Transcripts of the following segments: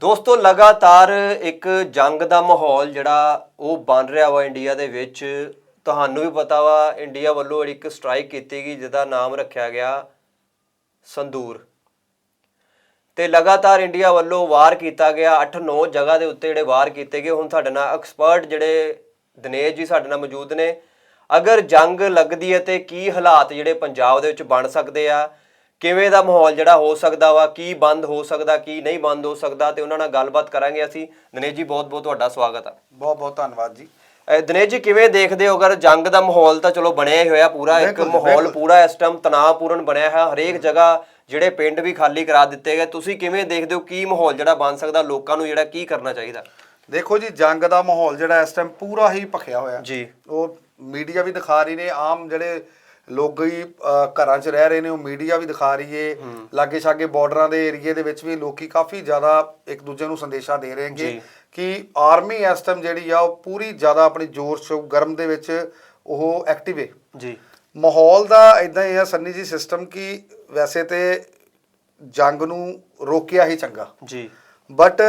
ਦੋਸਤੋ, ਲਗਾਤਾਰ ਇੱਕ ਜੰਗ ਦਾ ਮਾਹੌਲ ਜਿਹੜਾ ਉਹ ਬਣ ਰਿਹਾ ਵਾ ਇੰਡੀਆ ਦੇ ਵਿੱਚ। ਤੁਹਾਨੂੰ ਵੀ ਪਤਾ ਵਾ, ਇੰਡੀਆ ਵੱਲੋਂ ਇੱਕ ਸਟ੍ਰਾਈਕ ਕੀਤੀ ਗਈ, ਜਿਹਦਾ ਨਾਮ ਰੱਖਿਆ ਗਿਆ ਸੰਦੂਰ। ਤੇ ਲਗਾਤਾਰ ਇੰਡੀਆ ਵੱਲੋਂ ਵਾਰ ਕੀਤਾ ਗਿਆ 8-9 ਜਗ੍ਹਾ ਦੇ ਉੱਤੇ ਜਿਹੜੇ ਵਾਰ ਕੀਤੇ ਗਏ। ਹੁਣ ਸਾਡੇ ਨਾਲ ਐਕਸਪਰਟ ਜਿਹੜੇ ਦਿਨੇਸ਼ ਜੀ ਸਾਡੇ ਨਾਲ ਮੌਜੂਦ ਨੇ। ਅਗਰ ਜੰਗ ਲੱਗਦੀ ਹੈ ਤੇ ਕੀ ਹਾਲਾਤ ਜਿਹੜੇ ਪੰਜਾਬ ਦੇ ਵਿੱਚ ਬਣ ਸਕਦੇ ਆ ਕਿਵੇਂ ਦਾ ਮਾਹੌਲ ਜਿਹੜਾ ਹੋ ਸਕਦਾ ਵਾ ਕੀ ਬੰਦ ਹੋ ਸਕਦਾ ਕੀ ਨਹੀਂ ਬੰਦ ਹੋ ਸਕਦਾ ਤੇ ਉਹਨਾਂ ਨਾਲ ਗੱਲਬਾਤ ਕਰਾਂਗੇ ਅਸੀਂ। ਦਿਨੇਸ਼ ਜੀ ਬਹੁਤ ਬਹੁਤ ਤੁਹਾਡਾ ਸਵਾਗਤ ਆ। ਬਹੁਤ ਬਹੁਤ ਧੰਨਵਾਦ ਜੀ। ਅਹ ਦਿਨੇਸ਼ ਜੀ ਕਿਵੇਂ ਦੇਖਦੇ ਹੋ? ਅਗਰ ਜੰਗ ਦਾ ਮਾਹੌਲ ਤਾਂ ਚਲੋ ਬਣਿਆ ਹੀ ਹੋਇਆ ਪੂਰਾ ਇੱਕ ਬਿਲਕੁਲ, ਮਾਹੌਲ ਬਿਲਕੁਲ। ਪੂਰਾ ਇਸ ਟਾਈਮ ਤਣਾਅਪੂਰਨ ਬਣਿਆ ਹੈ ਹਰੇਕ ਜਗ੍ਹਾ ਜਿਹੜੇ ਪਿੰਡ ਵੀ ਖਾਲੀ ਕਰਾ ਦਿੱਤੇ ਗਏ। ਤੁਸੀਂ ਕਿਵੇਂ ਦੇਖਦੇ ਹੋ? ਕੀ ਮਾਹੌਲ ਜਿਹੜਾ ਬਣ ਸਕਦਾ ਲੋਕਾਂ ਨੂੰ ਜਿਹੜਾ ਕੀ ਕਰਨਾ ਚਾਹੀਦਾ? ਦੇਖੋ ਜੀ ਜੰਗ ਦਾ ਮਾਹੌਲ ਜਿਹੜਾ ਇਸ ਟਾਈਮ ਪੂਰਾ ਹੀ ਭਖਿਆ ਹੋਇਆ। ਜੀ। ਉਹ ਮੀਡੀਆ ਵੀ ਦਿਖਾ ਰਹੀ ਨੇ ਆਮ ਜਿਹੜੇ ਲੋਕ ਹੀ ਘਰਾਂ 'ਚ ਰਹਿ ਰਹੇ ਨੇ ਉਹ ਮੀਡੀਆ ਵੀ ਦਿਖਾ ਰਹੀ ਏ। ਲਾਗੇ ਛਾਗੇ ਬਾਰਡਰਾਂ ਦੇ ਏਰੀਏ ਦੇ ਵਿੱਚ ਵੀ ਲੋਕੀ ਕਾਫੀ ਜ਼ਿਆਦਾ ਇੱਕ ਦੂਜੇ ਨੂੰ ਸੰਦੇਸ਼ਾ ਦੇ ਰਹੇ। ਨੇ ਕਿ ਆਰਮੀ ਇਸ ਟਾਈਮ ਜਿਹੜੀ ਆ ਉਹ ਪੂਰੀ ਜ਼ਿਆਦਾ ਆਪਣੀ ਜੋਰ ਸ਼ੋ ਗਰਮ ਦੇ ਵਿੱਚ ਉਹ ਐਕਟਿਵ ਏ। ਜੀ। ਮਾਹੌਲ ਦਾ ਇਦਾਂ ਹੀ ਆ ਸੰਨੀ ਜੀ ਸਿਸਟਮ ਕਿ ਵੈਸੇ ਤੇ ਜੰਗ ਨੂੰ ਰੋਕਿਆ ਹੀ ਚੰਗਾ। ਜੀ। ਬਟ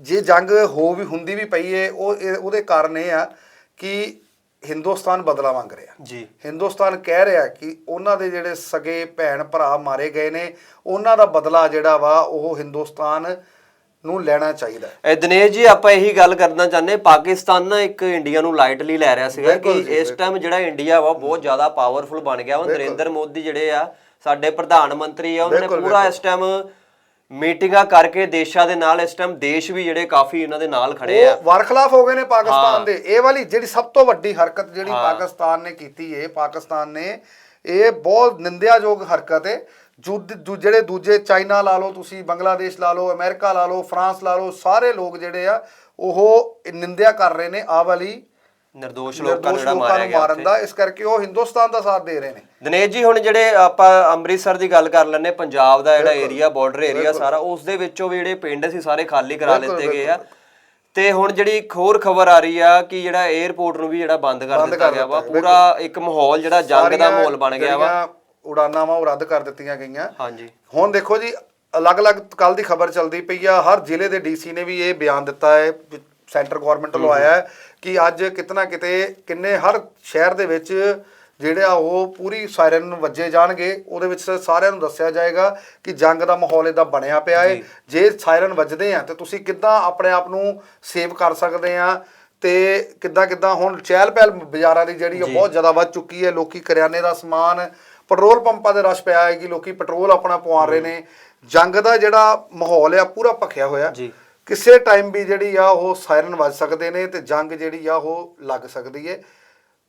ਜੇ ਜੰਗ ਹੋ ਵੀ ਹੁੰਦੀ ਵੀ ਪਈ ਏ ਉਹ ਇਹ- ਉਹਦੇ ਕਾਰਨ ਇਹ ਆ ਕਿ ਹਿੰਦੁਸਤਾਨ ਬਦਲਾ ਮੰਗ ਰਿਹਾ। ਜੀ। ਹਿੰਦੁਸਤਾਨ ਕਹਿ ਰਿਹਾ ਕਿ ਉਹਨਾਂ ਦੇ ਜਿਹੜੇ ਸਗੇ ਭੈਣ ਭਰਾ ਮਾਰੇ ਗਏ ਨੇ ਉਹਨਾਂ ਦਾ ਬਦਲਾ ਜਿਹੜਾ ਵਾ ਉਹ ਹਿੰਦੁਸਤਾਨ ਨੂੰ ਲੈਣਾ ਚਾਹੀਦਾ। ਇਹ ਦਿਨੇਸ਼ ਜੀ ਆਪਾਂ ਇਹੀ ਗੱਲ ਕਰਨਾ ਚਾਹੁੰਦੇ ਪਾਕਿਸਤਾਨ ਨਾ ਇੱਕ ਇੰਡੀਆ ਨੂੰ ਲਾਈਟਲੀ ਲੈ ਰਿਹਾ ਸੀਗਾ ਕਿ ਇਸ ਟਾਈਮ ਜਿਹੜਾ ਇੰਡੀਆ ਵਾ ਬਹੁਤ ਜ਼ਿਆਦਾ ਪਾਵਰਫੁਲ ਬਣ ਗਿਆ ਵਾ। ਨਰਿੰਦਰ ਮੋਦੀ ਜਿਹੜੇ ਆ ਸਾਡੇ ਪ੍ਰਧਾਨ ਮੰਤਰੀ ਆ ਉਹਨਾਂ ਨੇ ਪੂਰਾ ਇਸ ਟਾਈਮ ਮੀਟਿੰਗਾਂ ਕਰਕੇ ਦੇਸ਼ਾਂ ਦੇ ਨਾਲ ਇਸ ਟਾਈਮ ਦੇਸ਼ ਵੀ ਜਿਹੜੇ ਕਾਫੀ ਇਹਨਾਂ ਦੇ ਨਾਲ ਖੜੇ ਆ। ਉਹ ਵਰਖਲਾਫ ਹੋ ਗਏ ਨੇ। ਪਾਕਿਸਤਾਨ ਦੇ। ਇਹ ਵਾਲੀ ਜਿਹੜੀ ਸਭ ਤੋਂ ਵੱਡੀ ਹਰਕਤ ਜਿਹੜੀ ਪਾਕਿਸਤਾਨ ਨੇ ਕੀਤੀ ਹੈ ਪਾਕਿਸਤਾਨ ਨੇ ਇਹ ਬਹੁਤ ਨਿੰਦਿਆਯੋਗ ਹਰਕਤ ਦੂ- ਜਿਹੜੇ ਦੂਜੇ ਚਾਈਨਾ ਲਾ ਲਓ ਤੁਸੀਂ ਬੰਗਲਾਦੇਸ਼ ਲਾ ਲਓ ਅਮਰੀਕਾ ਲਾ ਲਓ ਫਰਾਂਸ ਲਾ ਲਓ ਸਾਰੇ ਲੋਕ ਜਿਹੜੇ ਆ ਉਹ ਨਿੰਦਿਆ ਕਰ ਰਹੇ ਨੇ ਆ ਵਾਲੀ ਨਿਰਦੋਸ਼ ਲੋਕਾਂ ਨੂੰ ਜਿਹੜਾ ਮਾਰਿਆ ਗਿਆ ਮਾਰਨ। ਦਾ ਇਸ ਕਰਕੇ ਉਹ ਹਿੰਦੁਸਤਾਨ ਦਾ ਸਾਥ ਦੇ ਰਹੇ ਨੇ। ਦਿਨੇਸ਼ ਜੀ ਹੁਣ ਜਿਹੜੇ ਆਪਾਂ ਅੰਮ੍ਰਿਤਸਰ ਦੀ ਗੱਲ ਕਰ ਲੈਂਦੇ ਪੰਜਾਬ ਦਾ ਜਿਹੜਾ ਏਰੀਆ ਬਾਰਡਰ ਏਰੀਆ ਸਾਰਾ ਉਸ ਦੇ ਵਿੱਚੋਂ ਵੀ ਜਿਹੜੇ ਪਿੰਡ ਸੀ ਸਾਰੇ ਖਾਲੀ ਕਰਾ ਲਿੱਤੇ ਗਏ ਆ। ਤੇ ਹੁਣ ਜਿਹੜੀ ਇੱਕ ਹੋਰ ਖਬਰ ਆ ਰਹੀ ਆ ਕਿ ਜਿਹੜਾ 에어ਪੋਰਟ ਨੂੰ ਵੀ ਜਿਹੜਾ ਬੰਦ ਕਰ ਦਿੱਤਾ ਗਿਆ ਵਾ ਪੂਰਾ ਇੱਕ ਮਾਹੌਲ ਜਿਹੜਾ ਜੰਗ ਦਾ ਮਾਹੌਲ ਬਣ ਗਿਆ ਵਾ। ਉਡਾਨਾਂ ਵਾ ਉਹ ਰੱਦ ਕਰ ਦਿੱਤੀਆਂ ਗਈਆਂ। ਹਾਂਜੀ। ਹੁਣ ਦੇਖੋ ਜੀ ਅਲੱਗ-ਅਲੱਗ ਕੱਲ ਦੀ ਖਬਰ ਚੱਲਦੀ ਪਈ ਆ ਹਰ ਜ਼ਿਲ੍ਹੇ ਦੇ ਡੀਸੀ ਨੇ ਵੀ ਇਹ ਬਿਆਨ ਦਿੱਤਾ ਹੈ ਸੈਂਟਰ ਗਵਰਨਮੈਂਟ ਵੱਲੋਂ ਆਇਆ ਹੈ ਕਿ ਅੱਜ ਕਿਤਨਾ ਕਿਤੇ ਕਿੰਨੇ ਹਰ ਸ਼ਹਿਰ ਦੇ ਵਿੱਚ ਜਿਹੜੇ ਆ ਉਹ ਪੂਰੀ ਸਾਇਰਨ ਵੱਜੇ ਜਾਣਗੇ ਉਹਦੇ ਵਿੱਚ ਸਾਰਿਆਂ ਨੂੰ ਦੱਸਿਆ ਜਾਏਗਾ ਕਿ ਜੰਗ ਦਾ ਮਾਹੌਲ ਇਹਦਾ ਬਣਿਆ ਪਿਆ ਹੈ ਜੇ। ਸਾਇਰਨ ਵੱਜਦੇ ਆ ਤੇ ਤੁਸੀਂ ਕਿੱਦਾਂ ਆਪਣੇ ਆਪ ਨੂੰ ਸੇਵ ਕਰ ਸਕਦੇ ਆ? ਤੇ ਕਿੱਦਾਂ ਕਿੱਦਾਂ ਹੁਣ ਚਹਿਲ ਪਹਿਲ ਬਾਜ਼ਾਰਾਂ ਦੀ ਜਿਹੜੀ ਉਹ ਬਹੁਤ ਜ਼ਿਆਦਾ ਵੱਧ ਚੁੱਕੀ ਹੈ ਲੋਕੀ ਕਰਿਆਨੇ ਦਾ ਸਮਾਨ ਪੈਟਰੋਲ ਪੰਪਾਂ ਦੇ ਰਸ਼ ਪਿਆ ਹੈ ਕਿ ਲੋਕੀ ਪੈਟਰੋਲ ਆਪਣਾ ਪਵਾ ਰਹੇ ਨੇ। ਜੰਗ ਦਾ ਜਿਹੜਾ ਮਾਹੌਲ ਆ ਪੂਰਾ ਭਖਿਆ ਹੋਇਆ। ਜੀ। ਕਿਸੇ ਟਾਈਮ ਵੀ ਜਿਹੜੀ ਆ ਉਹ ਸਾਇਰਨ ਵੱਜ ਸਕਦੇ ਨੇ ਤੇ ਜੰਗ ਜਿਹੜੀ ਆ ਉਹ ਲੱਗ ਸਕਦੀ ਹੈ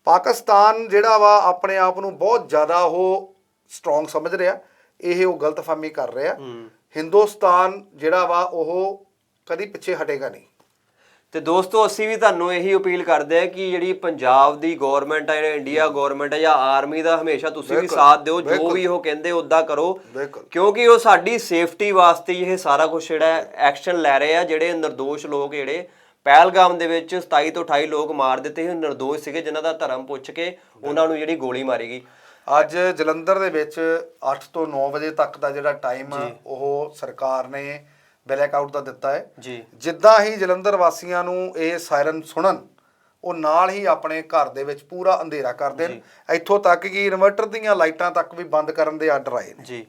ਪਾਕਿਸਤਾਨ ਜਿਹੜਾ ਵਾ ਆਪਣੇ ਆਪ ਨੂੰ ਬਹੁਤ ਜ਼ਿਆਦਾ ਉਹ ਸਟਰੋਂਗ ਸਮਝ ਰਿਹਾ। ਇਹ ਉਹ ਗਲਤਫਹਿਮੀ ਕਰ ਰਿਹਾ। ਹਿੰਦੁਸਤਾਨ ਜਿਹੜਾ ਵਾ ਉਹ ਕਦੀ ਪਿੱਛੇ ਹਟੇਗਾ ਨਹੀਂ। ਤੇ ਦੋਸਤੋ ਅਸੀਂ ਵੀ ਤੁਹਾਨੂੰ ਇਹੀ ਅਪੀਲ ਕਰਦੇ ਆ ਕਿ ਜਿਹੜੀ ਪੰਜਾਬ ਦੀ ਗਵਰਨਮੈਂਟ ਹੈ ਜਿਹੜਾ ਇੰਡੀਆ ਗਵਰਨਮੈਂਟ ਹੈ ਜਾਂ ਆਰਮੀ ਦਾ ਹਮੇਸ਼ਾ ਤੁਸੀਂ ਵੀ ਸਾਥ ਦਿਓ ਜੋ। ਵੀ ਉਹ ਕਹਿੰਦੇ ਉਦਾਂ ਕਰੋ। ਕਿਉਂਕਿ ਉਹ ਸਾਡੀ ਸੇਫਟੀ ਵਾਸਤੇ ਇਹ ਸਾਰਾ ਕੁਝ ਜਿਹੜਾ ਐਕਸ਼ਨ ਲੈ ਰਹੇ ਆ ਜਿਹੜੇ ਨਿਰਦੋਸ਼ ਲੋਕ ਜਿਹੜੇ ਪਹਿਲਗਾਮ ਦੇ ਵਿੱਚ 27 ਤੋਂ 28 ਲੋਕ ਮਾਰ ਦਿੱਤੇ ਸੀ ਨਿਰਦੋਸ਼ ਸੀਗੇ ਜਿਨ੍ਹਾਂ ਦਾ ਧਰਮ ਪੁੱਛ ਕੇ ਉਹਨਾਂ ਨੂੰ ਜਿਹੜੀ ਗੋਲੀ ਮਾਰੀ ਗਈ ਅੱਜ ਜਲੰਧਰ ਦੇ ਵਿੱਚ 8 ਤੋਂ 9 ਵਜੇ ਤੱਕ ਦਾ ਜਿਹੜਾ ਟਾਈਮ ਉਹ ਸਰਕਾਰ ਨੇ ਬਲੈਕ ਆਊਟ ਦਾ ਦਿੱਤਾ ਹੈ। ਜੀ। ਜਿੱਦਾਂ ਹੀ ਜਲੰਧਰ ਵਾਸੀਆਂ ਨੂੰ ਇਹ ਸਾਇਰਨ ਸੁਣਨ ਉਹ ਨਾਲ ਹੀ ਆਪਣੇ ਘਰ ਦੇ ਵਿੱਚ ਪੂਰਾ ਅੰਧੇਰਾ ਕਰ ਦੇਣ। ਇੱਥੋਂ ਤੱਕ ਕਿ ਇਨਵਰਟਰ ਦੀਆਂ ਲਾਈਟਾਂ ਤੱਕ ਵੀ ਬੰਦ ਕਰਨ ਦੇ ਆਰਡਰ ਆਏ ਨੇ। ਜੀ।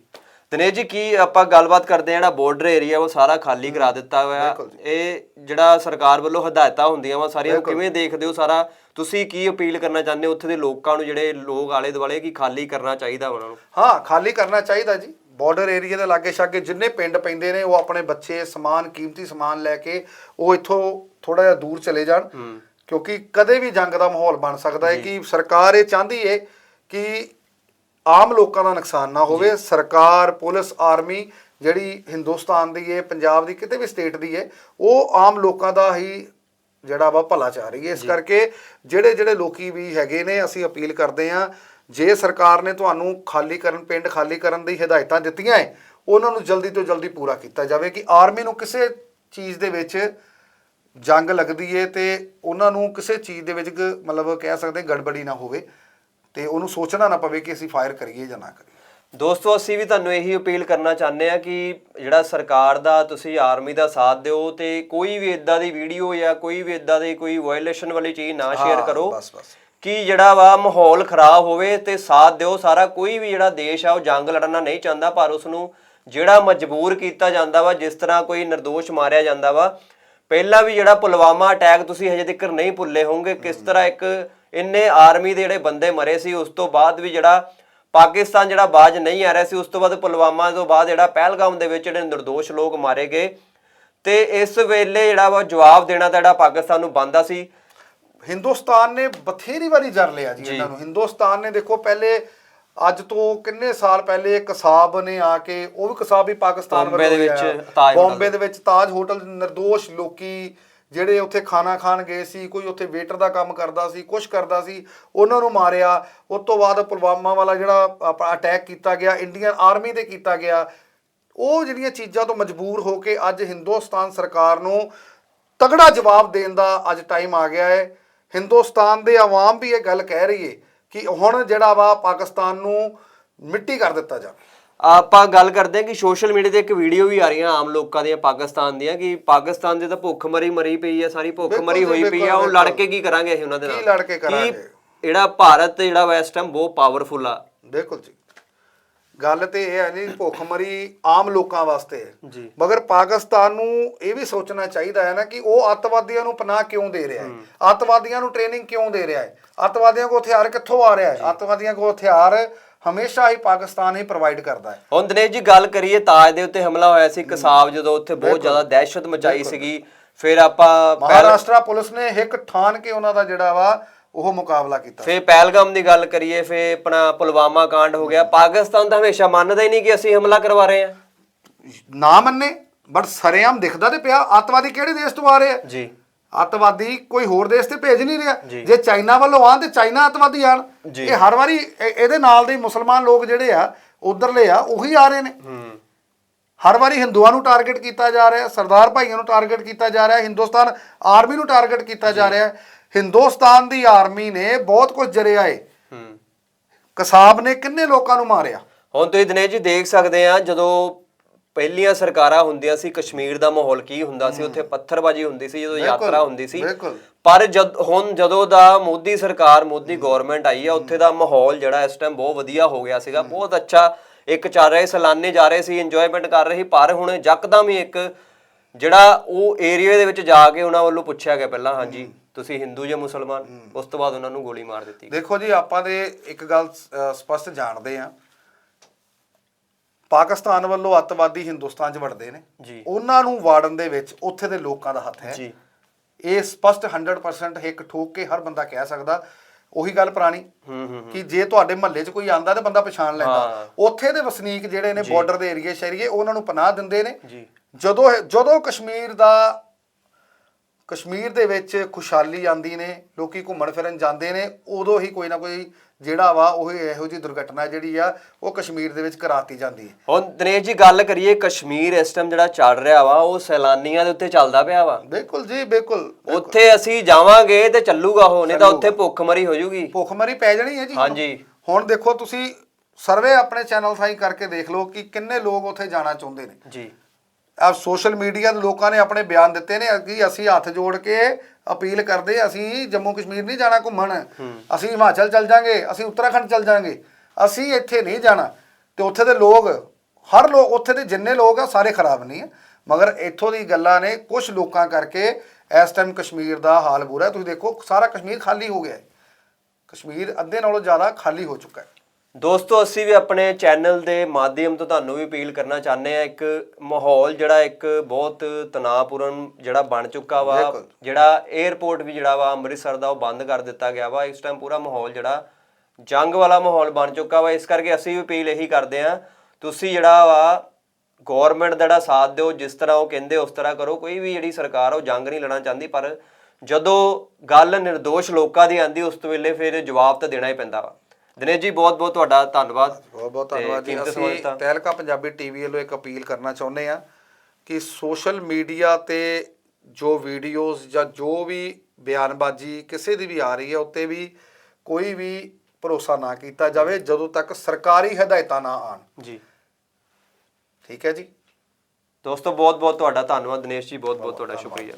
ਦਿਨੇਸ਼ ਜੀ ਕੀ ਆਪਾਂ ਗੱਲਬਾਤ ਕਰਦੇ ਆ ਜਿਹੜਾ ਬਾਰਡਰ ਏਰੀਆ ਉਹ ਸਾਰਾ ਖਾਲੀ ਕਰਾ ਦਿੱਤਾ ਹੋਇਆ ਇਹ ਜਿਹੜਾ ਸਰਕਾਰ ਵੱਲੋਂ ਹਦਾਇਤਾਂ ਹੁੰਦੀਆਂ ਵਾ ਸਾਰੀਆਂ ਕਿਵੇਂ ਦੇਖਦੇ ਹੋ ਸਾਰਾ? ਤੁਸੀਂ ਕੀ ਅਪੀਲ ਕਰਨਾ ਚਾਹੁੰਦੇ ਹੋ ਉੱਥੇ ਦੇ ਲੋਕਾਂ ਨੂੰ ਜਿਹੜੇ ਲੋਕ ਆਲੇ ਦੁਆਲੇ ਕੀ ਖਾਲੀ ਕਰਨਾ ਚਾਹੀਦਾ ਉਹਨਾਂ ਨੂੰ? ਹਾਂ ਖਾਲੀ ਕਰਨਾ ਚਾਹੀਦਾ ਜੀ। ਬਾਰਡਰ ਏਰੀਆ ਦੇ ਲਾਗੇ ਛਾਗੇ ਜਿੰਨੇ ਪਿੰਡ ਪੈਂਦੇ ਨੇ ਉਹ ਆਪਣੇ ਬੱਚੇ ਸਮਾਨ ਕੀਮਤੀ ਸਮਾਨ ਲੈ ਕੇ ਉਹ ਇੱਥੋਂ ਥੋੜਾ ਜਿਹਾ ਦੂਰ ਚਲੇ ਜਾਣ। ਕਿਉਂਕਿ ਕਦੇ ਵੀ ਜੰਗ ਦਾ ਮਾਹੌਲ ਬਣ ਸਕਦਾ ਹੈ ਕਿ ਸਰਕਾਰ ਇਹ ਚਾਹੁੰਦੀ ਹੈ ਕਿ ਆਮ ਲੋਕਾਂ ਦਾ ਨੁਕਸਾਨ ਨਾ ਹੋਵੇ। ਸਰਕਾਰ ਪੁਲਿਸ ਆਰਮੀ ਜਿਹੜੀ ਹਿੰਦੁਸਤਾਨ ਦੀ ਹੈ ਪੰਜਾਬ ਦੀ ਕਿਤੇ ਵੀ ਸਟੇਟ ਦੀ ਹੈ ਉਹ ਆਮ ਲੋਕਾਂ ਦਾ ਹੀ ਜਿਹੜਾ ਵਾ ਭਲਾ ਚਾਹ ਰਹੀ ਹੈ ਇਸ ਕਰਕੇ ਜਿਹੜੇ ਜਿਹੜੇ ਲੋਕੀ ਵੀ ਹੈਗੇ ਨੇ ਅਸੀਂ ਅਪੀਲ ਕਰਦੇ ਹਾਂ ਜੇ ਸਰਕਾਰ ਨੇ ਤੁਹਾਨੂੰ ਖਾਲੀ ਕਰਨ ਪਿੰਡ ਖਾਲੀ ਕਰਨ ਦੀ ਹਦਾਇਤਾਂ ਦਿੱਤੀਆਂ ਹੈ ਉਹਨਾਂ ਨੂੰ ਜਲਦੀ ਤੋਂ ਜਲਦੀ ਪੂਰਾ ਕੀਤਾ ਜਾਵੇ ਕਿ ਆਰਮੀ ਨੂੰ ਕਿਸੇ ਚੀਜ਼ ਦੇ ਵਿੱਚ ਜੰਗ ਲੱਗਦੀ ਏ ਤੇ ਉਹਨਾਂ ਨੂੰ ਕਿਸੇ ਚੀਜ਼ ਦੇ ਵਿੱਚ ਮਤਲਬ ਕਹਿ ਸਕਦੇ ਗੜਬੜੀ ਨਾ ਹੋਵੇ ਤੇ ਉਹਨੂੰ ਸੋਚਣਾ ਨਾ ਪਵੇ ਕਿ ਅਸੀਂ ਫਾਇਰ ਕਰੀਏ ਜਾਂ ਨਾ ਕਰੀਏ ਦੋਸਤੋ ਅਸੀਂ ਵੀ ਤੁਹਾਨੂੰ ਇਹੀ ਅਪੀਲ ਕਰਨਾ ਚਾਹੁੰਦੇ ਆ ਕਿ ਜਿਹੜਾ ਸਰਕਾਰ ਦਾ ਤੁਸੀਂ ਆਰਮੀ ਦਾ ਸਾਥ ਦਿਓ ਤੇ ਕੋਈ ਵੀ ਇਦਾਂ ਦੀ ਵੀਡੀਓ ਜਾਂ ਕੋਈ ਵੀ ਇਦਾਂ ਦੀ ਕੋਈ ਵਾਇਲੇਸ਼ਨ ਵਾਲੀ ਚੀਜ਼ ਨਾ ਸ਼ੇਅਰ ਕਰੋ ਬਸ, ਬਸ। ਕਿ ਜਿਹੜਾ ਵਾ ਮਾਹੌਲ ਖਰਾਬ ਹੋਵੇ ਤੇ ਸਾਥ ਦਿਓ, ਸਾਰਾ ਕੋਈ ਵੀ ਜਿਹੜਾ ਦੇਸ਼ ਆ, ਉਹ ਜੰਗ ਲੜਨਾ ਨਹੀਂ ਚਾਹੁੰਦਾ, ਪਰ ਉਸ ਨੂੰ ਜਿਹੜਾ ਮਜਬੂਰ ਕੀਤਾ ਜਾਂਦਾ ਵਾ, ਜਿਸ ਤਰ੍ਹਾਂ ਕੋਈ ਨਿਰਦੋਸ਼ ਮਾਰਿਆ ਜਾਂਦਾ ਵਾ, ਪਹਿਲਾਂ ਵੀ ਜਿਹੜਾ ਪੁਲਵਾਮਾ ਅਟੈਕ ਤੁਸੀਂ ਹਜੇ ਤੱਕ ਨਹੀਂ ਭੁੱਲੇ ਹੋਵੋਗੇ, ਕਿਸ ਤਰ੍ਹਾਂ ਇੱਕ ਇੰਨੇ ਆਰਮੀ ਦੇ ਜਿਹੜੇ ਬੰਦੇ ਮਰੇ ਸੀ, ਉਸ ਤੋਂ ਬਾਅਦ ਵੀ ਜਿਹੜਾ ਪਾਕਿਸਤਾਨ ਜਿਹੜਾ ਬਾਜ ਨਹੀਂ ਆ ਰਿਹਾ ਸੀ, ਉਸ ਤੋਂ ਬਾਅਦ ਪੁਲਵਾਮਾ ਤੋਂ ਬਾਅਦ ਜਿਹੜਾ ਪਹਿਲਗਾਮ ਦੇ ਵਿੱਚ ਜਿਹੜੇ ਨਿਰਦੋਸ਼ ਲੋਕ ਮਾਰੇ ਗਏ। ਤੇ ਇਸ ਵੇਲੇ ਜਿਹੜਾ ਵਾ ਜਵਾਬ ਦੇਣਾ ਤਾਂ ਜਿਹੜਾ ਪਾਕਿਸਤਾਨ ਨੂੰ ਬੰਦਾ ਸੀ ਹਿੰਦੁਸਤਾਨ ਨੇ ਬਥੇਰੀ ਵਾਰੀ ਜਰ ਲਿਆ ਜੀ ਇਹਨਾਂ ਨੂੰ। ਹਿੰਦੁਸਤਾਨ ਨੇ ਦੇਖੋ ਪਹਿਲੇ ਅੱਜ ਤੋਂ ਕਿੰਨੇ ਸਾਲ ਪਹਿਲੇ ਇੱਕ ਕਸਾਬ ਨੇ ਆ ਕੇ ਉਹ ਵੀ ਕਸਾਬ ਵੀ ਪਾਕਿਸਤਾਨ ਬੰਬੇ ਦੇ ਵਿੱਚ। ਤਾਜ ਬੰਬੇ ਦੇ ਵਿੱਚ ਤਾਜ ਹੋਟਲ ਨਿਰਦੋਸ਼ ਲੋਕੀ ਜਿਹੜੇ ਉੱਥੇ ਖਾਣਾ ਖਾਣ ਗਏ ਸੀ ਕੋਈ ਉੱਥੇ ਵੇਟਰ ਦਾ ਕੰਮ ਕਰਦਾ ਸੀ ਕੁਝ ਕਰਦਾ ਸੀ ਉਹਨਾਂ ਨੂੰ ਮਾਰਿਆ। ਉਸ ਤੋਂ ਬਾਅਦ ਪੁਲਵਾਮਾ ਵਾਲਾ ਜਿਹੜਾ ਅਟੈਕ ਕੀਤਾ ਗਿਆ ਇੰਡੀਅਨ ਆਰਮੀ ਤੇ ਕੀਤਾ ਗਿਆ। ਉਹ ਜਿਹੜੀਆਂ ਚੀਜ਼ਾਂ ਤੋਂ ਮਜਬੂਰ ਹੋ ਕੇ ਅੱਜ ਹਿੰਦੁਸਤਾਨ ਸਰਕਾਰ ਨੂੰ ਤਗੜਾ ਜਵਾਬ ਦੇਣ ਦਾ ਅੱਜ ਟਾਈਮ ਆ ਗਿਆ ਹੈ। ਹਿੰਦੁਸਤਾਨ ਦੇ ਆਵਾਮ ਵੀ ਇਹ ਗੱਲ ਕਹਿ ਰਹੀ ਹੈ ਕਿ ਹੁਣ ਜਿਹੜਾ ਵਾ ਪਾਕਿਸਤਾਨ ਨੂੰ ਮਿੱਟੀ ਕਰ ਦਿੱਤਾ ਜਾਵੇ ਆਪਾਂ ਗੱਲ ਕਰਦੇ ਹਾਂ ਕਿ ਸੋਸ਼ਲ ਮੀਡੀਆ ਤੇ ਇੱਕ ਵੀਡੀਓ ਵੀ ਆ ਰਹੀਆਂ ਆਮ ਲੋਕਾਂ ਦੀਆਂ ਪਾਕਿਸਤਾਨ ਦੀਆਂ ਕਿ ਪਾਕਿਸਤਾਨ ਦੇ ਤਾਂ ਭੁੱਖ ਮਰੀ ਮਰੀ ਪਈ ਹੈ ਸਾਰੀ ਭੁੱਖ ਮਰੀ ਹੋਈ ਪਈ ਆ ਉਹ ਲੜ। ਕੇ ਕੀ ਕਰਾਂਗੇ ਅਸੀਂ ਉਹਨਾਂ ਦੇ ਕੀ ਨਾਲ ਲੜ ਕੇ ਕਰਾਂਗੇ? ਕਿ ਜਿਹੜਾ ਭਾਰਤ ਜਿਹੜਾ ਵਾ ਇਸ ਟਾਈਮ ਬਹੁਤ ਪਾਵਰਫੁਲ ਆ ਬਿਲਕੁਲ ਜੀ ਗੱਲ ਤੇ ਇਹ ਹੈ ਜੀ ਭੁੱਖਮਰੀ ਆਮ ਲੋਕਾਂ ਵਾਸਤੇ ਹੈ। ਮਗਰ ਪਾਕਿਸਤਾਨ ਨੂੰ ਇਹ ਵੀ ਸੋਚਣਾ ਚਾਹੀਦਾ ਹੈ ਨਾ ਕਿ ਉਹ ਅੱਤਵਾਦੀਆਂ ਨੂੰ ਪਨਾਹ ਕਿਉਂ ਦੇ ਰਿਹਾ ਹੈ? ਅੱਤਵਾਦੀਆਂ ਨੂੰ ਟ੍ਰੇਨਿੰਗ ਕਿਉਂ ਦੇ ਰਿਹਾ ਹੈ? ਅੱਤਵਾਦੀਆਂ ਕੋਲ ਹਥਿਆਰ ਕਿੱਥੋਂ ਆ ਰਿਹਾ ਹੈ? ਅੱਤਵਾਦੀਆਂ ਕੋਲ ਹਥਿਆਰ ਹਮੇਸ਼ਾ ਹੀ ਪਾਕਿਸਤਾਨ ਹੀ ਪ੍ਰੋਵਾਈਡ ਕਰਦਾ ਹੈ। ਹੁਣ ਦਿਨੇਸ਼ ਜੀ ਗੱਲ ਕਰੀਏ ਤਾਜ ਦੇ ਉੱਤੇ ਹਮਲਾ ਹੋਇਆ ਸੀ ਕਸਾਬ ਜਦੋਂ ਉੱਥੇ ਬਹੁਤ ਜ਼ਿਆਦਾ ਦਹਿਸ਼ਤ ਮਚਾਈ ਸੀਗੀ ਫਿਰ ਆਪਾਂ ਮਹਾਰਾਸ਼ਟਰ ਪੁਲਿਸ ਨੇ ਹਿੱਕ ਠਾਨ ਕੇ ਉਹਨਾਂ ਦਾ ਜਿਹੜਾ ਵਾ ਉਹ ਮੁਕਾਬਲਾ ਕੀਤਾ। ਫਿਰ ਪਹਿਲਗਾਮ ਦੀ ਗੱਲ ਕਰੀਏ ਫਿਰ ਆਪਣਾ ਪੁਲਵਾਮਾ ਕਾਂਡ ਹੋ ਗਿਆ। ਪਾਕਿਸਤਾਨ ਤਾਂ ਹਮੇਸ਼ਾ ਮੰਨਦਾ ਹੀ ਨਹੀਂ ਕਿ ਅਸੀਂ ਹਮਲਾ ਕਰਵਾ ਰਹੇ ਹਾਂ। ਨਾ ਮੰਨੇ ਬਟ ਸਰੇਆਮ ਦਿਖਦਾ ਤੇ ਪਿਆ ਅੱਤਵਾਦੀ ਕਿਹੜੇ ਦੇਸ਼ ਤੋਂ ਆ ਰਹੇ ਆ? ਜੀ। ਅੱਤਵਾਦੀ ਕੋਈ ਹੋਰ ਦੇਸ਼ ਤੇ ਭੇਜ ਨਹੀਂ ਰਿਹਾ। ਜੀ। ਚਾਈਨਾ ਵੱਲੋਂ ਆਣ ਤੇ ਚਾਈਨਾ ਅੱਤਵਾਦੀ ਆਣ। ਇਹ ਹਰ ਵਾਰੀ ਇਹ- ਇਹਦੇ ਨਾਲ ਦੇ ਮੁਸਲਮਾਨ ਲੋਕ ਜਿਹੜੇ ਆ ਉਧਰਲੇ ਆ ਉਹੀ ਆ ਰਹੇ ਨੇ। ਹਰ ਵਾਰੀ ਹਿੰਦੂਆਂ ਨੂੰ ਟਾਰਗੇਟ ਕੀਤਾ ਜਾ ਰਿਹਾ ਸਰਦਾਰ ਭਾਈਆਂ ਨੂੰ ਟਾਰਗੇਟ ਕੀਤਾ ਜਾ ਰਿਹਾ ਹਿੰਦੁਸਤਾਨ ਆਰਮੀ ਨੂੰ ਟਾਰਗੇਟ ਕੀਤਾ ਜਾ। ਰਿਹਾ। ਹਿੰਦੁਸਤਾਨ ਦੀ ਆਰਮੀ ਨੇ ਬਹੁਤ ਕੁਝ ਜਰਿਆ ਏ। ਹੂੰ। ਕਸਾਬ ਨੇ ਕਿੰਨੇ ਲੋਕਾਂ ਨੂੰ ਮਾਰਿਆ? ਹੁਣ ਤੁਸੀਂ ਦਿਨੇਸ਼ ਜੀ ਦੇਖ ਸਕਦੇ ਆ ਜਦੋਂ ਪਹਿਲੀਆਂ ਸਰਕਾਰਾਂ ਹੁੰਦੀਆਂ ਸੀ ਕਸ਼ਮੀਰ ਦਾ ਮਾਹੌਲ ਕੀ ਹੁੰਦਾ ਸੀ ਉੱਥੇ ਪੱਥਰਬਾਜੀ ਹੁੰਦੀ ਸੀ ਜਦੋਂ ਯਾਤਰਾ ਹੁੰਦੀ ਸੀ। ਪਰ ਜਦ ਹੁਣ ਜਦੋਂ ਦਾ ਮੋਦੀ ਸਰਕਾਰ ਮੋਦੀ ਗਵਰਨਮੈਂਟ ਆਈ ਆ ਉੱਥੇ ਦਾ ਮਾਹੌਲ ਜਿਹੜਾ ਇਸ ਟਾਈਮ ਬਹੁਤ ਵਧੀਆ ਹੋ ਗਿਆ ਸੀਗਾ। ਬਹੁਤ ਅੱਛਾ ਇੱਕ ਚੱਲ ਰਹੇ ਸੈਲਾਨੀ ਜਾ ਰਹੇ ਸੀ ਇੰਜੋਇਮੈਂਟ ਕਰ ਰਹੇ ਸੀ ਪਰ ਹੁਣ ਯਕਦਮ ਹੀ ਇੱਕ ਜਿਹੜਾ ਉਹ ਏਰੀਆ ਦੇ ਵਿੱਚ ਜਾ ਕੇ ਉਹਨਾਂ ਵੱਲੋਂ ਪੁੱਛਿਆ ਗਿਆ ਪਹਿਲਾਂ ਹਾਂਜੀ। ਤੁਸੀਂ ਹਿੰਦੂ ਜਾਂ ਮੁਸਲਮਾਨ ਉਸ ਤੋਂ ਬਾਅਦ ਉਹਨਾਂ ਨੂੰ ਗੋਲੀ ਮਾਰ ਦਿੱਤੀ ਦੇਖੋ ਜੀ ਆਪਾਂ ਦੇ ਇੱਕ ਗੱਲ ਸਪਸ਼ਟ ਜਾਣਦੇ ਆ ਪਾਕਿਸਤਾਨ ਵੱਲੋਂ ਅੱਤਵਾਦੀ ਹਿੰਦੁਸਤਾਨ 'ਚ ਵੜਦੇ ਨੇ। ਜੀ। ਉਹਨਾਂ ਨੂੰ ਵਾੜਨ ਦੇ ਵਿੱਚ ਉੱਥੇ ਦੇ ਲੋਕਾਂ ਦਾ ਹੱਥ ਹੈ। ਜੀ। ਇਹ ਸਪਸ਼ਟ 100% ਹਿੱਕ ਠੋਕ ਕੇ ਹਰ ਬੰਦਾ ਕਹਿ ਸਕਦਾ। ਉਹੀ ਗੱਲ ਪੁਰਾਣੀ। ਹੂੰ ਹੂੰ ਕਿ ਜੇ ਤੁਹਾਡੇ ਮਹੱਲੇ 'ਚ ਕੋਈ ਆਂਦਾ ਤੇ ਬੰਦਾ ਪਛਾਣ। ਲੈਂਦਾ। ਉੱਥੇ ਦੇ ਵਸਨੀਕ ਜਿਹੜੇ ਨੇ ਬਾਰਡਰ ਦੇ ਏਰੀਏ ਸ਼ਰੀਏ ਉਹਨਾਂ ਨੂੰ ਪਨਾਹ ਦਿੰਦੇ ਨੇ। ਜੀ। ਜਦੋਂ ਜਦੋਂ ਕਸ਼ਮੀਰ ਦਾ ਕਸ਼ਮੀਰ ਦੇ ਵਿੱਚ ਖੁਸ਼ਹਾਲੀ ਆਂਦੀ ਨੇ ਲੋਕੀ ਘੁੰਮਣ ਫਿਰਨ ਜਾਂਦੇ ਨੇ ਉਦੋਂ ਹੀ ਕੋਈ ਨਾ ਕੋਈ ਜਿਹੜਾ ਵਾ ਉਹ ਇਹੋ ਜਿਹੀ ਦੁਰਘਟਨਾ ਜਿਹੜੀ ਆ ਉਹ ਕਸ਼ਮੀਰ ਦੇ ਵਿੱਚ ਕਰਾਤੀ ਜਾਂਦੀ ਹੈ। ਹੁਣ ਦਿਨੇਸ਼ ਜੀ ਗੱਲ ਕਰੀਏ ਕਸ਼ਮੀਰ ਇਸ ਟਾਈਮ ਜਿਹੜਾ ਚੱਲ ਰਿਹਾ ਵਾ ਉਹ ਸੈਲਾਨੀਆਂ ਦੇ ਉੱਤੇ ਚੱਲਦਾ ਪਿਆ ਵਾ। ਬਿਲਕੁਲ ਜੀ ਬਿਲਕੁਲ ਉੱਥੇ ਅਸੀਂ ਜਾਵਾਂਗੇ ਤੇ ਚੱਲੂਗਾ ਉਹ ਨਹੀਂ ਤਾਂ ਉੱਥੇ ਭੁੱਖ ਮਰੀ ਹੋ ਜੂਗੀ। ਭੁੱਖਮਰੀ ਪੈ ਜਾਣੀ ਹੈ ਜੀ। ਹਾਂਜੀ। ਹੁਣ ਦੇਖੋ ਤੁਸੀਂ ਸਰਵੇ ਆਪਣੇ ਚੈਨਲ ਥਾਈ ਕਰਕੇ ਦੇਖ ਲਓ ਕਿ ਕਿੰਨੇ ਲੋਕ ਉੱਥੇ ਜਾਣਾ ਚਾਹੁੰਦੇ ਨੇ। ਜੀ। ਆ ਸੋਸ਼ਲ ਮੀਡੀਆ ਦੇ ਲੋਕਾਂ ਨੇ ਆਪਣੇ ਬਿਆਨ ਦਿੱਤੇ ਨੇ ਕਿ ਅਸੀਂ ਹੱਥ ਜੋੜ ਕੇ ਅਪੀਲ ਕਰਦੇ ਅਸੀਂ ਜੰਮੂ ਕਸ਼ਮੀਰ ਨਹੀਂ ਜਾਣਾ ਘੁੰਮਣ। ਅਸੀਂ ਹਿਮਾਚਲ ਚੱਲ ਜਾਾਂਗੇ ਅਸੀਂ ਉੱਤਰਾਖੰਡ ਚੱਲ ਜਾਾਂਗੇ। ਅਸੀਂ ਇੱਥੇ ਨਹੀਂ ਜਾਣਾ। ਤੇ ਉੱਥੇ ਦੇ ਲੋਕ ਹਰ ਲੋਕ ਉੱਥੇ ਦੇ ਜਿੰਨੇ ਲੋਕ ਆ ਸਾਰੇ ਖਰਾਬ ਨਹੀਂ ਆ। ਮਗਰ ਇੱਥੋਂ ਦੀ ਗੱਲਾਂ ਨੇ ਕੁਝ ਲੋਕਾਂ ਕਰਕੇ ਇਸ ਟਾਈਮ ਕਸ਼ਮੀਰ ਦਾ ਹਾਲ ਬੁਰਾ। ਤੁਸੀਂ ਦੇਖੋ ਸਾਰਾ ਕਸ਼ਮੀਰ ਖਾਲੀ ਹੋ ਗਿਆ ਹੈ। ਕਸ਼ਮੀਰ ਅੱਧੇ ਨਾਲੋਂ ਜ਼ਿਆਦਾ ਖਾਲੀ ਹੋ ਚੁੱਕਾ ਹੈ। ਦੋਸਤੋ ਅਸੀਂ ਵੀ ਆਪਣੇ ਚੈਨਲ ਦੇ ਮਾਧਿਅਮ ਤੋਂ ਤੁਹਾਨੂੰ ਵੀ ਅਪੀਲ ਕਰਨਾ ਚਾਹੁੰਦੇ ਆ ਇੱਕ ਮਾਹੌਲ ਜਿਹੜਾ ਇੱਕ ਬਹੁਤ ਤਣਾਅਪੂਰਨ ਜਿਹੜਾ ਬਣ ਚੁੱਕਾ ਵਾ ਜਿਹੜਾ 에어ਪੋਰਟ ਵੀ ਜਿਹੜਾ ਵਾ ਅੰਮ੍ਰਿਤਸਰ ਦਾ ਉਹ ਬੰਦ ਕਰ ਦਿੱਤਾ ਗਿਆ ਵਾ। ਇਸ ਟਾਈਮ ਪੂਰਾ ਮਾਹੌਲ ਜਿਹੜਾ ਜੰਗ ਵਾਲਾ ਮਾਹੌਲ ਬਣ ਚੁੱਕਾ ਵਾ। ਇਸ ਕਰਕੇ ਅਸੀਂ ਵੀ ਅਪੀਲ ਇਹੀ ਕਰਦੇ ਆ ਤੁਸੀਂ ਜਿਹੜਾ ਵਾ ਗਵਰਨਮੈਂਟ ਦਾ ਜਿਹੜਾ ਸਾਥ ਦਿਓ ਜਿਸ ਤਰ੍ਹਾਂ ਉਹ ਕਹਿੰਦੇ ਉਸ ਤਰ੍ਹਾਂ ਕਰੋ। ਕੋਈ ਵੀ ਜਿਹੜੀ ਸਰਕਾਰ ਉਹ ਜੰਗ ਨਹੀਂ ਲੜਨਾ ਚਾਹੁੰਦੀ ਪਰ ਜਦੋਂ ਗੱਲ ਨਿਰਦੋਸ਼ ਲੋਕਾਂ ਦੀ ਆਂਦੀ ਉਸ ਵੇਲੇ ਫਿਰ ਜਵਾਬ ਤਾਂ ਦੇਣਾ ਹੀ ਪੈਂਦਾ ਵਾ। ਦਿਨੇਸ਼ ਜੀ ਬਹੁਤ ਬਹੁਤ ਤੁਹਾਡਾ ਧੰਨਵਾਦ ਬਹੁਤ ਬਹੁਤ ਧੰਨਵਾਦ ਜੀ। ਅਸੀਂ। ਤਹਿਲਕਾ ਪੰਜਾਬੀ ਟੀਵੀ ਵੱਲੋਂ ਇੱਕ ਅਪੀਲ ਕਰਨਾ ਚਾਹੁੰਦੇ ਆ ਕਿ ਸੋਸ਼ਲ ਮੀਡੀਆ ਤੇ ਜੋ ਵੀਡੀਓਜ਼ ਜਾਂ ਜੋ ਵੀ ਬਿਆਨਬਾਜ਼ੀ ਕਿਸੇ ਦੀ ਵੀ ਆ ਰਹੀ ਹੈ ਉੱਤੇ ਵੀ ਕੋਈ ਵੀ ਭਰੋਸਾ ਨਾ ਕੀਤਾ ਜਾਵੇ ਜਦੋਂ ਤੱਕ ਸਰਕਾਰੀ ਹਦਾਇਤਾਂ ਨਾ ਆਣ ਜੀ। ਠੀਕ ਹੈ ਜੀ? ਦੋਸਤੋ ਬਹੁਤ ਬਹੁਤ ਤੁਹਾਡਾ ਧੰਨਵਾਦ ਦਿਨੇਸ਼ ਜੀ ਬਹੁਤ ਬਹੁਤ ਤੁਹਾਡਾ ਸ਼ੁਕਰੀਆ।